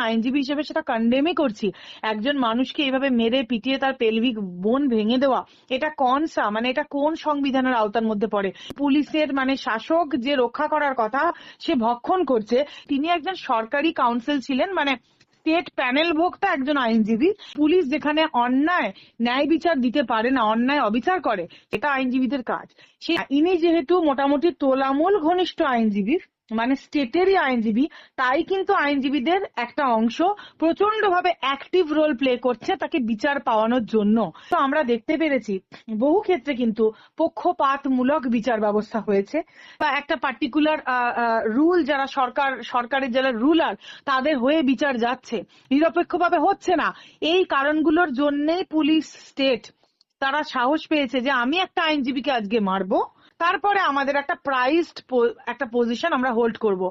আইনজীবী হিসেবে সেটা কন্ডেমই করছি। একজন মানুষকে এইভাবে মেরে পিটিয়ে তার পেলভিক বোন ভেঙে দেওয়া, এটা কনসা মানে এটা কোন সংবিধানের আওতার মধ্যে পড়ে? পুলিশের মানে শাসক যে রক্ষা করার কথা সে ভক্ষণ করছে, তিনি একজন সরকারি কাউন্সিল ছিলেন মানে স্টেট প্যানেল ভোক্তা একজন আইনজীবী। পুলিশ যেখানে অন্যায়, ন্যায় বিচার দিতে পারে না, অন্যায় অবিচার করে এটা আইনজীবীদের কাজ। সে, ইনি যেহেতু মোটামুটি তোলামূল ঘনিষ্ঠ আইনজীবী মানে স্টেটেরই আইনজীবী, তাই কিন্তু আইনজীবীদের একটা অংশ প্রচণ্ড ভাবে অ্যাক্টিভ রোল প্লে করছে তাকে বিচার পাওয়ানোর জন্য। তো আমরা দেখতে পেরেছি, বহু ক্ষেত্রে কিন্তু পক্ষপাতমূলক বিচার ব্যবস্থা হয়েছে। বা একটা পার্টিকুলার রুল যারা সরকার, সরকারের যারা রুলার তাদের হয়ে বিচার যাচ্ছে। নিরপেক্ষভাবে হচ্ছে না। এই কারণগুলোর জন্যেই পুলিশ স্টেট তারা সাহস পেয়েছে যে আমি একটা আইনজীবীকে আজকে মারবো। তারপরে আমাদের একটা প্রাইজড একটা পজিশন আমরা হোল্ড করব।